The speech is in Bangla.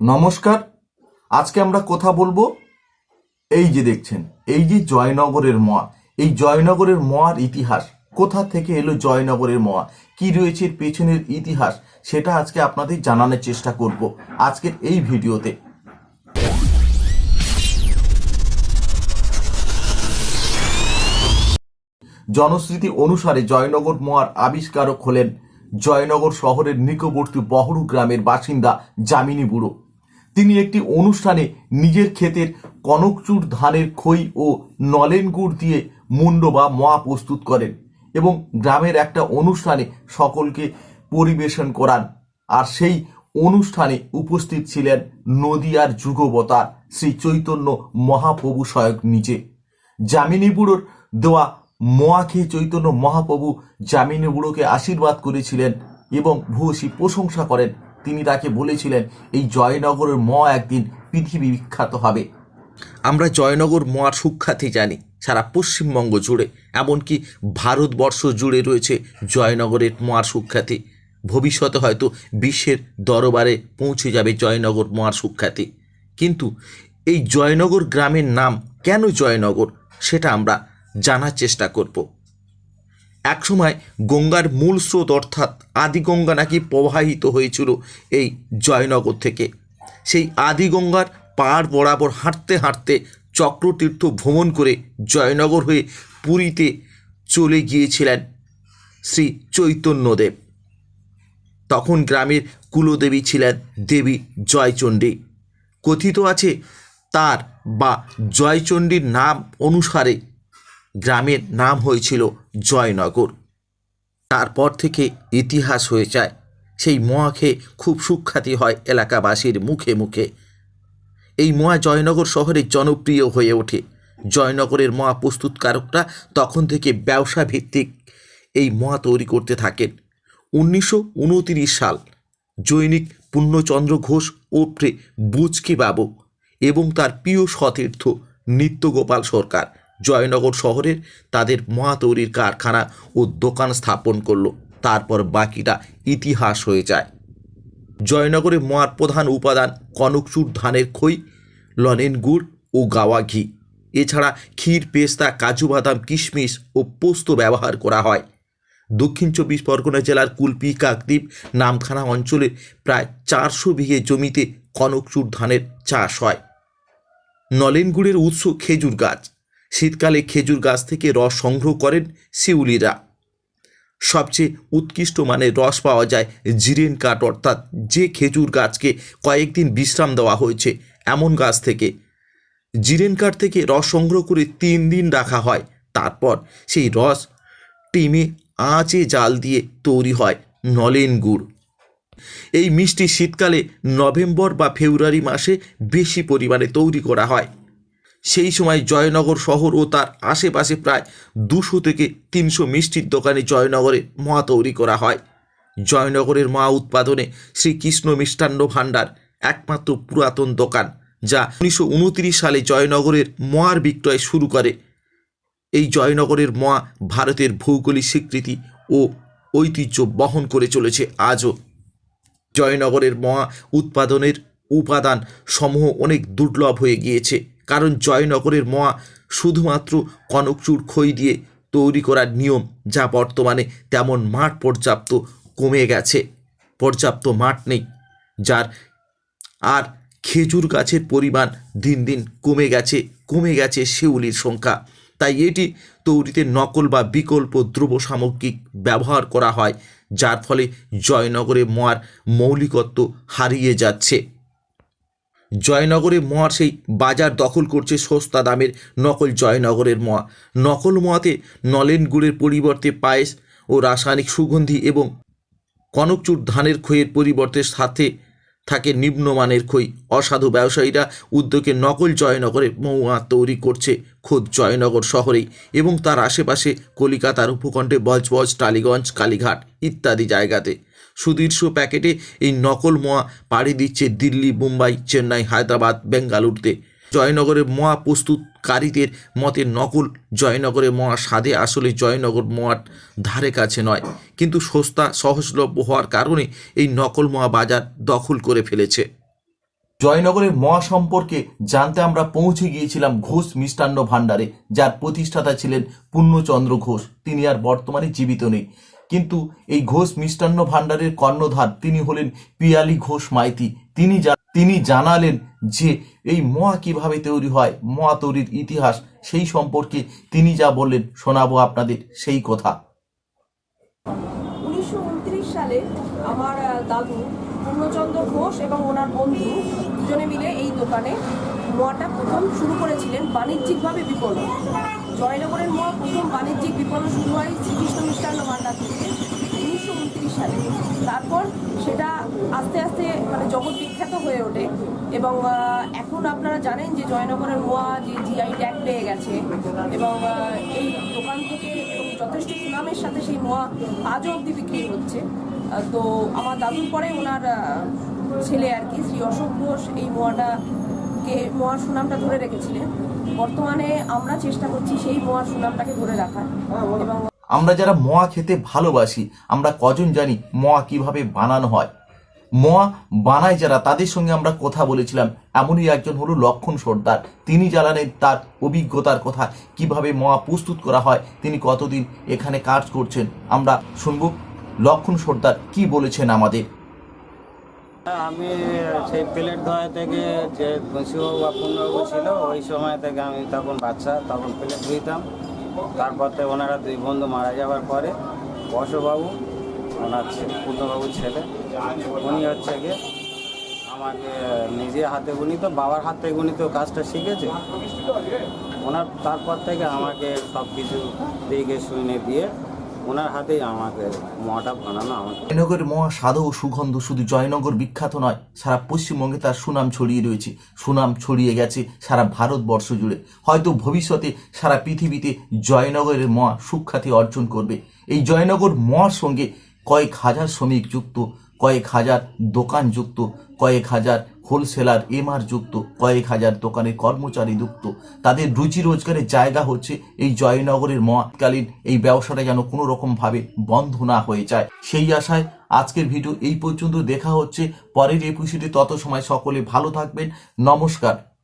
নমস্কার। আজকে আমরা কথা বলব এই যে দেখছেন, এই যে জয়নগরের মোয়া, এই জয়নগরের মোয়ার ইতিহাস, কোথা থেকে এলো জয়নগরের মোয়া, কি রয়েছে পেছনের ইতিহাস, সেটা আজকে আপনাদের জানানোর চেষ্টা করব আজকের এই ভিডিওতে। জনশ্রুতি অনুসারে জয়নগর মোয়ার আবিষ্কারক হলেন জয়নগর শহরের নিকটবর্তী বহরু গ্রামের বাসিন্দা যামিনী বুড়ো। তিনি একটি অনুষ্ঠানে নিজের ক্ষেতের কনকচুর ধানের খই ও নলেন গুড় দিয়ে মুন্ড বা মোয়া প্রস্তুত করেন এবং গ্রামের একটা অনুষ্ঠানে সকলকে পরিবেশন করান। আর সেই অনুষ্ঠানে উপস্থিত ছিলেন নদিয়ার যুগবতার শ্রী চৈতন্য মহাপ্রভু স্বয়ং নিজে। যামিনী বুড়োর দেওয়া মোয়া খেয়ে চৈতন্য মহাপ্রভু যামিনী বুড়োকে আশীর্বাদ করেছিলেন এবং ভূয়সী প্রশংসা করেন তিনি তাকে বলেছিলেন, এই জয়নগরের ম একদিন পৃথিবী বিখ্যাত হবে। আমরা জয়নগর মোয়ার সুখ্যাতি জানি, সারা পশ্চিমবঙ্গ জুড়ে। এমনকি ভারতবর্ষ জুড়ে রয়েছে জয়নগরের মোয়ার সুখ্যাতি। ভবিষ্যতে হয়তো বিশ্বের দরবারে পৌঁছে যাবে জয়নগর মোয়ার সুখ্যাতি। কিন্তু এই জয়নগর গ্রামের নাম কেন জয়নগর, সেটা আমরা জানার চেষ্টা করব। একসময় গঙ্গার মূল স্রোত অর্থাৎ আদি গঙ্গা নাকি প্রবাহিত হয়েছিল এই জয়নগর থেকে। সেই আদি গঙ্গার পাড় বরাবর হাঁটতে হাঁটতে চক্রতীর্থ ভ্রমণ করে জয়নগর হয়ে পুরীতে চলে গিয়েছিলেন শ্রী চৈতন্যদেব। তখন গ্রামের কুলদেবী ছিলেন দেবী জয়চণ্ডী। কথিত আছে তার বা জয়চণ্ডীর নাম অনুসারে গ্রামের নাম হয়েছিল জয়নগর। তারপর থেকে ইতিহাস হয়ে যায়। সেই মোয়াকে খুব সুখ্যাতি হয় এলাকাবাসীর মুখে মুখে। এই মোয়া জয়নগর শহরে জনপ্রিয় হয়ে ওঠে। জয়নগরের মোয়া প্রস্তুতকারকরা তখন থেকে ব্যবসা ভিত্তিক এই মোয়া তৈরি করতে থাকেন। উনিশশো সাল জৈনিক পূর্ণচন্দ্র ঘোষ ওপরে বুচকি বাবু এবং তার প্রিয় সতীর্থ নিত্যগোপাল সরকার। জয়নগর শহরের তাদের মোয়া তৈরির কারখানা ও দোকান স্থাপন করল। তারপর বাকিটা ইতিহাস হয়ে যায়। জয়নগরে মহার প্রধান উপাদান কনকচুর ধানের খই, লনেন গুড় ও গাওয়া ঘি। এছাড়া ক্ষীর, পেস্তা, কাজু বাদাম, কিশমিশ ও পোস্ত ব্যবহার করা হয়। দক্ষিণ চব্বিশ পরগনা জেলার কুলপি, কাকদ্বীপ নামখানা অঞ্চলে প্রায় চারশো বিঘে জমিতে কনকচুর ধানের চাষ হয়। নলেনগুড়ের উৎস খেজুর গাছ। শীতকালে খেজুর গাছ থেকে রস সংগ্রহ করেন শিউলিরা। সবচেয়ে উৎকৃষ্ট মানের রস পাওয়া যায় জিরেন কাঠ, অর্থাৎ যে খেজুর গাছকে কয়েকদিন বিশ্রাম দেওয়া হয়েছে এমন গাছ থেকে। জিরেন কাঠ থেকে রস সংগ্রহ করে তিন দিন রাখা হয়, তারপর সেই রস টিমে আঁচে জাল দিয়ে তৈরি হয় নলেন গুড়। এই মিষ্টি শীতকালে নভেম্বর বা ফেব্রুয়ারি মাসে বেশি পরিমাণে তৈরি করা হয়। সেই সময় জয়নগর শহর ও তার আশেপাশে প্রায় দুশো থেকে তিনশো মিষ্টির দোকানে জয়নগরে মা তৈরি করা হয়। জয়নগরের মা উৎপাদনে শ্রীকৃষ্ণ মিষ্টান্ন ভাণ্ডার একমাত্র পুরাতন দোকান, যা উনিশশো উনত্রিশ সালে জয়নগরের মোয়ার বিক্রয় শুরু করে। এই জয়নগরের মোয়া ভারতের ভৌগোলিক স্বীকৃতি ও ঐতিহ্য বহন করে চলেছে আজও। জয়নগরের মোয়া উৎপাদনের উপাদান সমূহ অনেক দুর্লভ হয়ে গিয়েছে। কারণ জয়নগরের মোয়া শুধুমাত্র কনকচুর খই দিয়ে তৈরি করার নিয়ম, যা বর্তমানে তেমন মাঠ পর্যাপ্ত কমে গেছে। পর্যাপ্ত মাঠ নেই, যার আর খেজুর গাছের পরিমাণ দিন দিন কমে গেছে কমে গেছে শিউলির সংখ্যা। তাই এটি তৈরিতে নকল বা বিকল্প দ্রব্য সামগ্রিক ব্যবহার করা হয়, যার ফলে জয়নগরে মোয়ার মৌলিকত্ব হারিয়ে যাচ্ছে। জয়নগরে মোয়ার সেই বাজার দখল করছে সস্তা দামের নকল জয়নগরের মোয়া। নকল মোয়াতে নলেন গুড়ের পরিবর্তে পায়েস ও রাসায়নিক সুগন্ধি এবং কনকচুর ধানের খইয়ের পরিবর্তে সাথে থাকে নিম্নমানের খই অসাধু ব্যবসায়ীরা উদ্যোগে নকল জয়নগরে মৌয়া তৈরি করছে খোদ জয়নগর শহরেই এবং তার আশেপাশে কলিকাতার উপকণ্ঠে বজবজ, টালিগঞ্জ, কালীঘাট ইত্যাদি জায়গাতে। সুদীর্ঘ প্যাকেটে এই নকল মোয়া পাড়ি দিচ্ছে দিল্লি, মুম্বাই, চেন্নাই, হায়দ্রাবাদ, বেঙ্গালুরুতে। জয়নগরের মোয়া প্রস্তুতকারীদের মতে নকল জয়নগরের মোয়া স্বাদে আসলে জয়নগর মোয়ার ধারে কাছে নয়, কিন্তু সস্তা, সহজলভ্য হওয়ার কারণে এই নকল মোয়া বাজার দখল করে ফেলেছে। জয়নগরের মহা সম্পর্কে জানতে আমরা পৌঁছে গিয়েছিলাম ঘোষ মিষ্টান্ন ভাণ্ডারে, যার প্রতিষ্ঠাতা ছিলেন পূর্ণচন্দ্র ঘোষ। তিনি আর বর্তমানে জীবিত নেই। কিন্তু এই ঘোষ মিষ্টান্ন ভাণ্ডারের কর্ণধার তিনি হলেন পিয়ালি ঘোষ মাইতি। তিনি তিনি জানালেন যে এই মোয়া কীভাবে তৈরি হয়, মোয়া তৈরির ইতিহাস, সেই সম্পর্কে তিনি যা বললেন শোনাবো আপনাদের সেই কথা। সালে আমার দাদু পূর্ণচন্দ্র ঘোষ এবং ওনার বন্ধু দুজনে মিলে এই দোকানে মোয়াটা প্রথম শুরু করেছিলেন বাণিজ্যিকভাবে বিপণন। জয়নগরের মোয়া প্রথম বাণিজ্যিক বিপণন শুরু হয় শ্রীকৃষ্ণ মিষ্টান্ন ভাণ্ডার থেকে উনিশশো উনত্রিশ সালে। তারপর সেটা আস্তে আস্তে মানে জগৎ বিখ্যাত হয়ে ওঠে এবং এখন আপনারা জানেন যে জয়নগরের মোয়া যে জিআই ট্যাগ পেয়ে গেছে এবং এই দোকান থেকে এবং যথেষ্ট সুনামের সাথে সেই মোয়া আজও অবধি বিক্রি হচ্ছে। তো আমার দাদুর পরে ওনার ছেলে আর কি, শ্রী অশোক ঘোষ এই মোয়াটাকে মোয়ার সুনামটা ধরে রেখেছিলেন বর্তমানে আমরা চেষ্টা করছি সেই মোয়ার সুনামটাকে ধরে রাখার এবং আমরা যারা মোয়া খেতে ভালোবাসি, আমরা কজন জানি মোয়া কীভাবে বানানো হয়। মোয়া বানায় যারা, তাদের সঙ্গে আমরা কথা বলেছিলাম। এমনই একজন হলো লক্ষণ সর্দার। তিনি জানালেন তার অভিজ্ঞতার কথা, কীভাবে মোয়া প্রস্তুত করা হয়, তিনি কতদিন এখানে কাজ করছেন। আমরা শুনব লক্ষণ সর্দার কি বলেছেন আমাদের। আমি সেই প্লেট ধোয়া থেকে যে ঘুষিবাবু বা পূর্ণবাবু ছিল, ওই সময় থেকে আমি তখন বাচ্চা, তখন প্লেট ধুইতাম। তারপর থেকে ওনারা দুই বন্ধু মারা যাওয়ার পরে বসবাবু, ওনার পূর্ণবাবুর ছেলে, উনি হচ্ছে গিয়ে আমাকে নিজে হাতে গুনিত বাবার হাতে গুনিত কাজটা শিখেছে। ওনার তারপর থেকে আমাকে সব কিছু দেখে শুনে দিয়ে ওনার হাতেই আমাকে বানানো আমাকে। জয়নগরের ও সুগন্ধ শুধু জয়নগর বিখ্যাত নয়, সারা পশ্চিমবঙ্গে তার সুনাম ছড়িয়ে রয়েছে। সুনাম ছড়িয়ে গেছে সারা ভারতবর্ষ জুড়ে। হয়তো ভবিষ্যতে সারা পৃথিবীতে জয়নগরের মহা সুখ্যাতি অর্জন করবে। এই জয়নগর মহার সঙ্গে কয়েক হাজার শ্রমিক যুক্ত কয়েক হাজার দোকান যুক্ত, কয়েক হাজার হোলসেলার এমআর যুক্ত, কয়েক হাজার দোকানের কর্মচারী যুক্ত। তাদের রুচি রোজগারের জায়গা হচ্ছে এই জয়নগরের মহাকালীন এই ব্যবসাটা যেন কোনো রকমভাবে বন্ধ না হয়ে যায়। সেই আশায় আজকের ভিডিও এই পর্যন্ত। দেখা হচ্ছে পরের এপিসোডে তত সময় সকলে ভালো থাকবেন। নমস্কার।